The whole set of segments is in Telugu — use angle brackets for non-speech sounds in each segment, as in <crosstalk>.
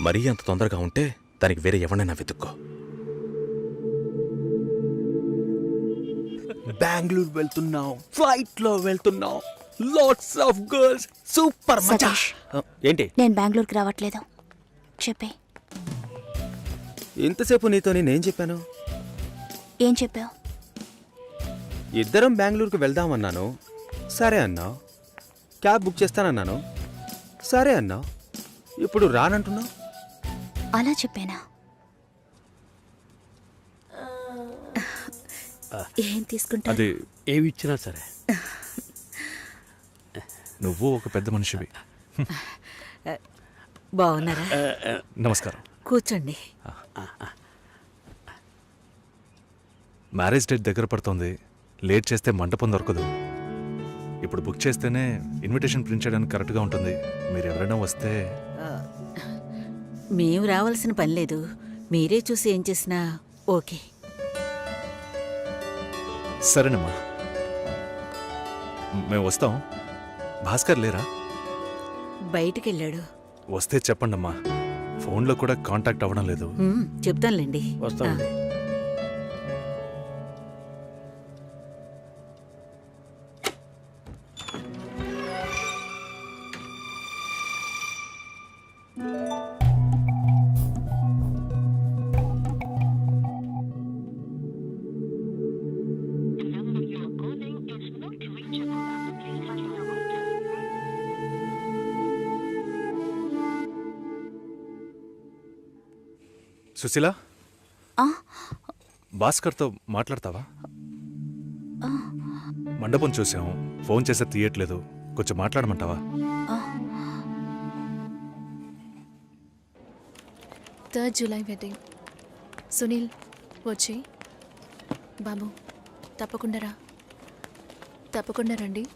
మరీ అంత తొందరగా ఉంటే దానికి వేరే ఎవరినైనా వెతుక్కో. బెంగళూరు వెళ్తున్నాం ఫ్లైట్లో వెళ్తున్నాం. లాట్స్ ఆఫ్ గర్ల్స్ సూపర్ మజా. సతీష్. ఏంటి? నేను బెంగళూరుకి రావట్లేదు. చెప్పే. ఇంతసేపు నీతో నేనేం చెప్పాను? ఏం చెప్పావు? ఇద్దరం బెంగళూరుకు వెళ్దామన్నాను. సరే అన్నావు క్యాబ్ బుక్ చేస్తానన్నాను. సరే అన్నావు ఇప్పుడు రానంటున్నావు? అలా చెప్పానా? ఏం తీసుకుంటా అది ఏవి ఇచ్చినా సరే. నువ్వు ఒక పెద్ద మనిషివి. బాగున్నారా? నమస్కారం. కూర్చోండి. మ్యారేజ్ డేట్ దగ్గర పడుతోంది. లేట్ చేస్తే మంటపం దొరకదు. ఇప్పుడు బుక్ చేస్తేనే ఇన్విటేషన్ ప్రింట్ చేయడానికి కరెక్ట్గా ఉంటుంది. మీరు ఎవరైనా వస్తే మేము రావాల్సిన పని లేదు. మీరే చూసి ఏం చేసినా ఓకే. సరేనమ్మా. మేము వస్తాం. భాస్కర్ లేరా? బయటికి వెళ్ళాడు వస్తే చెప్పండమ్మా. ఫోన్లో కూడా కాంటాక్ట్ అవ్వడం లేదు. చెప్తానులేండి. వస్తామండి. సుశీల? భాస్కర్తో మాట్లాడతావా? మండపం చూసాం. ఫోన్ చేస్తే తీయట్లేదు. కొంచెం మాట్లాడమంటావా? Third July wedding. సునీల్ వచ్చి. బాబు తప్పకుండా రా. తప్పకుండా రండి.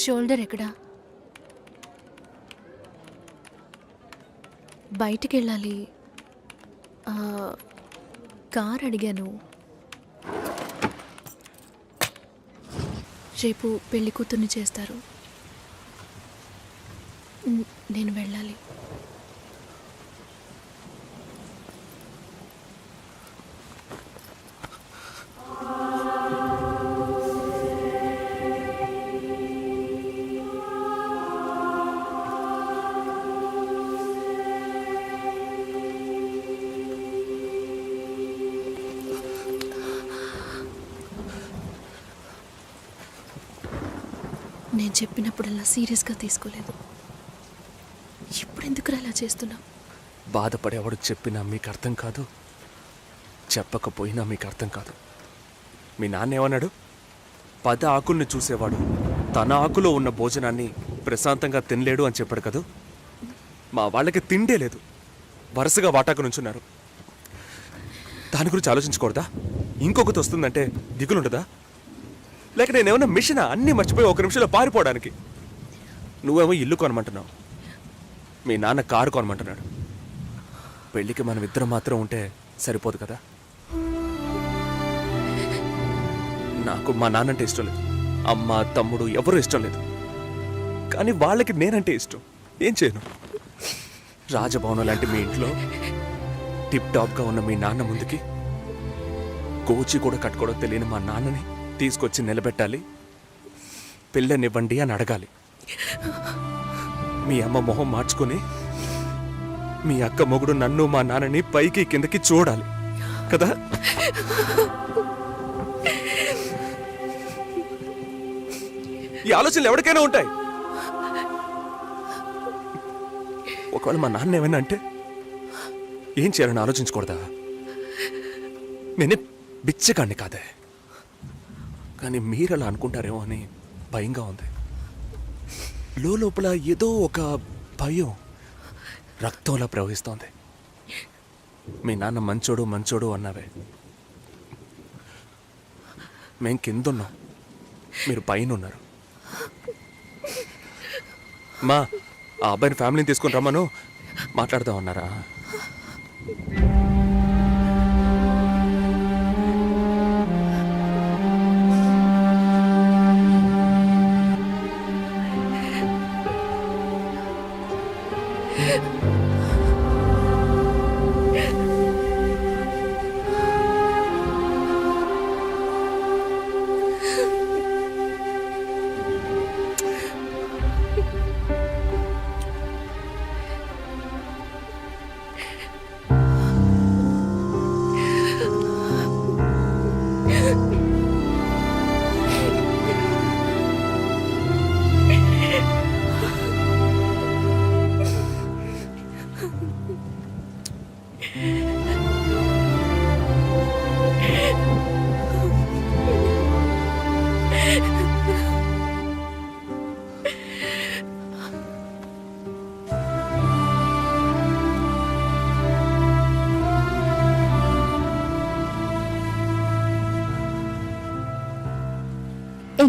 షోల్డర్ ఎక్కడా? బయటికి వెళ్ళాలి కార్ అడిగాను. రేపు పెళ్ళి కూతుర్ని చేస్తారు. నేను వెళ్ళాలి. నేను చెప్పినప్పుడల్లా సీరియస్గా తీసుకోలేదు. ఇప్పుడు ఎందుకు అలా చేస్తున్నావు? బాధపడేవాడు చెప్పినా మీకు అర్థం కాదు చెప్పకపోయినా మీకు అర్థం కాదు. మీ నాన్న ఏమన్నాడు పద ఆకుల్ని చూసేవాడు. తన ఆకులో ఉన్న భోజనాన్ని ప్రశాంతంగా తినలేడు అని చెప్పాడు కదూ? మా వాళ్ళకి తిండే లేదు. వరుసగా వాటాకు నుంచున్నారు. దాని గురించి ఆలోచించకూడదా? ఇంకొకటి వస్తుందంటే దిగులుండదా? లేక నేనేమన్నా మిషనా? అన్నీ మర్చిపోయి ఒక నిమిషంలో పారిపోవడానికి. నువ్వేమో ఇల్లు కొనమంటున్నావు. మీ నాన్న కారు కొనమంటున్నాడు. పెళ్ళికి మనం ఇద్దరం మాత్రం ఉంటే సరిపోదు కదా? నాకు మా నాన్నంటే ఇష్టం లేదు. అమ్మ తమ్ముడు ఎవరు ఇష్టం లేదు. కానీ వాళ్ళకి నేనంటే ఇష్టం. ఏం చేయను? రాజభవనం లాంటి మీ ఇంట్లో టిప్ టాప్గా ఉన్న మీ నాన్న ముందుకి కోచి కూడా కట్టుకోవడం తెలియని మా నాన్నని తీసుకొచ్చి నిలబెట్టాలి. పిల్లనివ్వండి అని అడగాలి. మీ అమ్మ మొహం మార్చుకొని మీ అక్క మొగుడు నన్ను మా నాన్నని పైకి కిందకి చూడాలి. కదా? ఈ ఆలోచనలు ఎవరికైనా ఉంటాయి. ఒకవేళ మా నాన్న ఏమైనా అంటే ఏం చేయాలని ఆలోచించకూడదా? నేనే బిచ్చగాడిని కాదే. కానీ మీరు అలా అనుకుంటారేమో అని భయంగా ఉంది. లోపల ఏదో ఒక భయం రక్తంలా ప్రవహిస్తోంది. మీ నాన్న మంచోడు మంచోడు అన్నావే మేం కిందున్నాం. మీరు పైన ఉన్నారు మా ఆ అబ్బాయిని ఫ్యామిలీని తీసుకుని రమ్మను. మాట్లాడదాం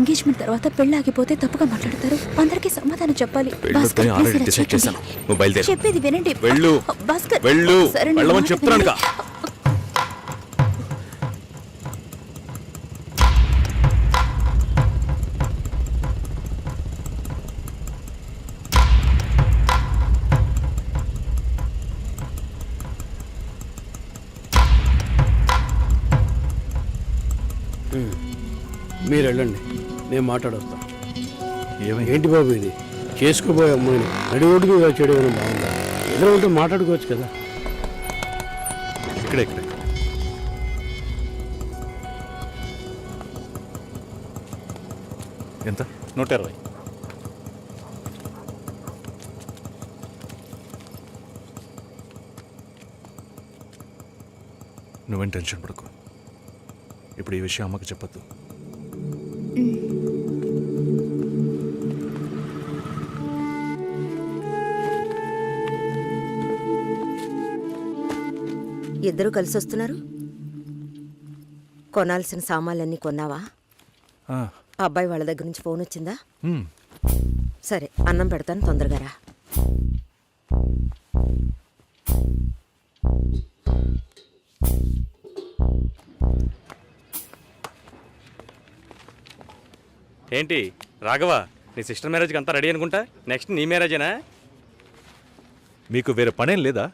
ఎంగేజ్మెంట్ తర్వాత పెళ్ళి ఆగిపోతే తప్పుగా మాట్లాడతారు అందరికీ సమాధానం చెప్పాలి పెళ్ళొద్దని భాస్కర్, already please ఇలా decide చేయకండి. చేశాను. నువ్వు బయలుదేరు. చెప్పేది వినండి వెళ్ళు. భాస్కర్ వెళ్ళు. సరే, నా వెళ్ళమని మాట చెప్తున్నానుగా. వినండి. మీరు వెళ్ళండి నేను మాట్లాడొస్తా. ఏంటి బాబు ఇది? చేసుకోబోయే అమ్మాయిని నడి ఒడ్డు మీద చేయడం ఏమైనా బాగుందా? ఎదురు ఉంటే మాట్లాడుకోవచ్చు కదా. ఇక్కడే ఇక్కడే. ఎంత? నూట ఇరవై నువ్వేం టెన్షన్ పడకు. ఇప్పుడు ఈ విషయం అమ్మకి చెప్పొద్దు. ఇద్దరు కలిసి వస్తున్నారు? కొనాల్సిన సామాన్లన్నీ కొన్నావా? అబ్బాయి వాళ్ళ దగ్గర నుంచి ఫోన్ వచ్చిందా. సరే అన్నం పెడతాను తొందరగా రా. ఏంటి రాఘవ నీ సిస్టర్ మ్యారేజ్కి అంతా రెడీ అనుకుంటా? నెక్స్ట్ నీ మ్యారేజేనా? మీకు వేరే పనేం లేదా?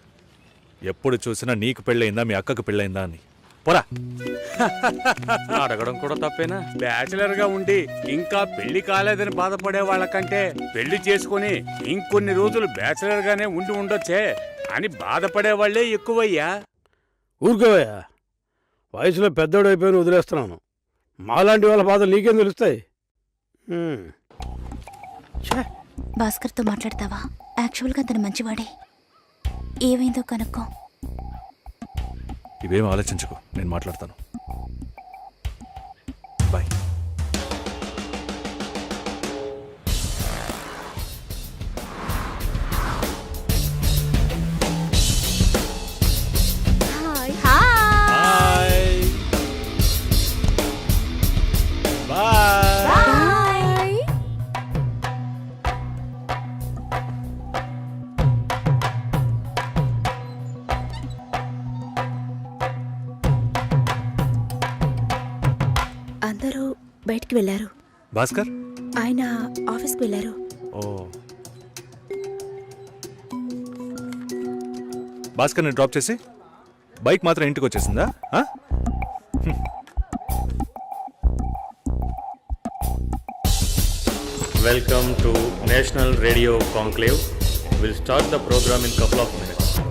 ఎప్పుడు చూసినా నీకు పెళ్ళయిందా మీ అక్కకు పెళ్ళయిందా అని. పోరా. అడగడం కూడా తప్పేనా? బ్యాచిలర్గా ఉండి ఇంకా పెళ్ళి కాలేదని బాధపడే వాళ్ళకంటే పెళ్ళి చేసుకుని ఇంకొన్ని రోజులు బ్యాచిలర్ గానే ఉండి ఉండొచ్చే అని బాధపడే వాళ్ళే ఎక్కువయ్యా. ఊరుకోవయ్యా. వయసులో పెద్దోడు అయిపోయిన వదిలేస్తున్నాను. మాలాంటి వాళ్ళ బాధలు నీకేం తెలుస్తాయి? హ్మ్. భాస్కర్తో మాట్లాడతావా? యాక్చువల్గా అతను మంచివాడే. ఏమైందో కనుక్కో. ఇవేం ఆలోచించకు నేను మాట్లాడతాను. బయటికి వెళ్ళారు. భాస్కర్? ఆయన ఆఫీస్కి వెళ్ళారు. ఓ. భాస్కర్ని డ్రాప్ చేసి బైక్ మాత్రం ఇంటికి వచ్చేసిందా? ఆ? Welcome to National Radio Conclave. We'll start the program in couple of minutes.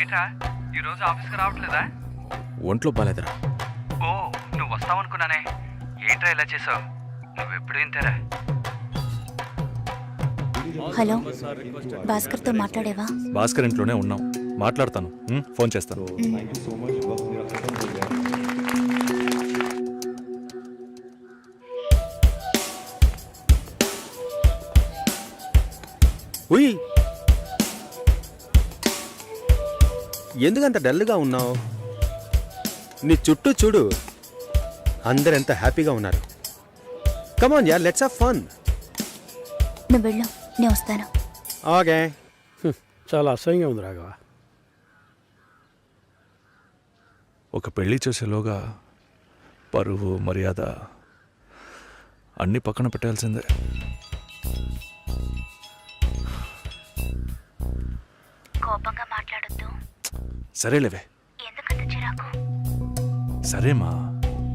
ఏంట్రా? ఈ రోజు ఆఫీస్కి రావట్లేదా? ఒంట్లో నువ్వు వస్తావనుకున్నానే. ఏంట్రా ఇలా చేసావు? నువ్వు ఎప్పుడు ఇంతేరా హలో భాస్కర్తో మాట్లాడేవా? భాస్కర్ ఇంట్లోనే ఉన్నాం. మాట్లాడతాను? ఫోన్ చేస్తాను. ఉయ్! ఎందుకంత డల్గా ఉన్నావు? నీ చుట్టూ చూడు. అందరు ఎంత హ్యాపీగా ఉన్నారు. Come on yeah let's have fun నేను వెళ్ళా నేను వస్తాను. ఓకే చాలా అసహ్యంగా ఉంది రాఘవ. ఒక పెళ్ళి చేసేలోగా పరువు మర్యాద అన్ని పక్కన పెట్టాల్సిందే. కోపంగా మాట్లాడద్దు. సరేలేవే. సరేమా?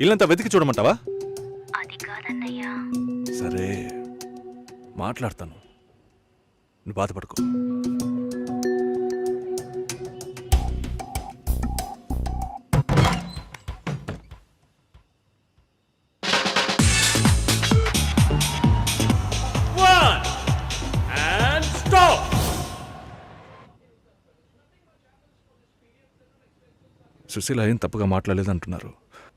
ఇల్లంతా వెతికి చూడమంటావా? అది కాదన్నయ్యా. సరే మాట్లాడతాను. నువ్వు బాధపడుకో. సుశీల ఏం తప్పుగా మాట్లాడలేదంటున్నారు.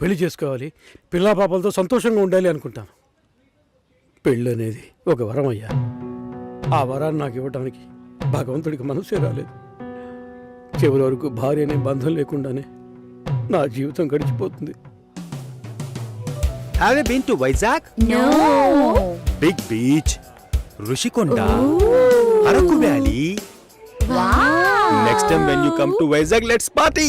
పెళ్ళి చేసుకోవాలి. పిల్లా పాపలతో సంతోషంగా ఉండాలి అనుకుంటాను. పెళ్ళి అనేది ఒక వరం అయ్యా. ఆ వరాన్ని నాకు ఇవ్వడానికి భగవంతుడికి మనసే రాలేదు. చివరి వరకు భార్య అనే బంధం లేకుండానే నా జీవితం గడిచిపోతుంది. Have you been to Vizag no big beach Rushikonda Araku valley next time when you come to Vizag let's party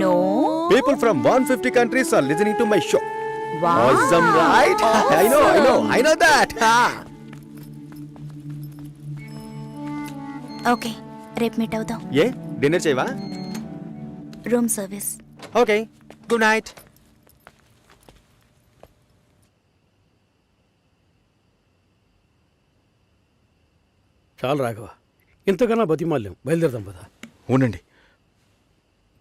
no people from 150 countries are listening to my show Awesome, right? <laughs> I know, I know, I know that. Okay రేపు మీట్ అవుదాం ఏ? డిన్నర్ చేయవా? Room service okay good night చాలు రాఘవ ఇంతకన్నా బతిమాల్యం బయలుదేరదాం పదా. ఉండండి.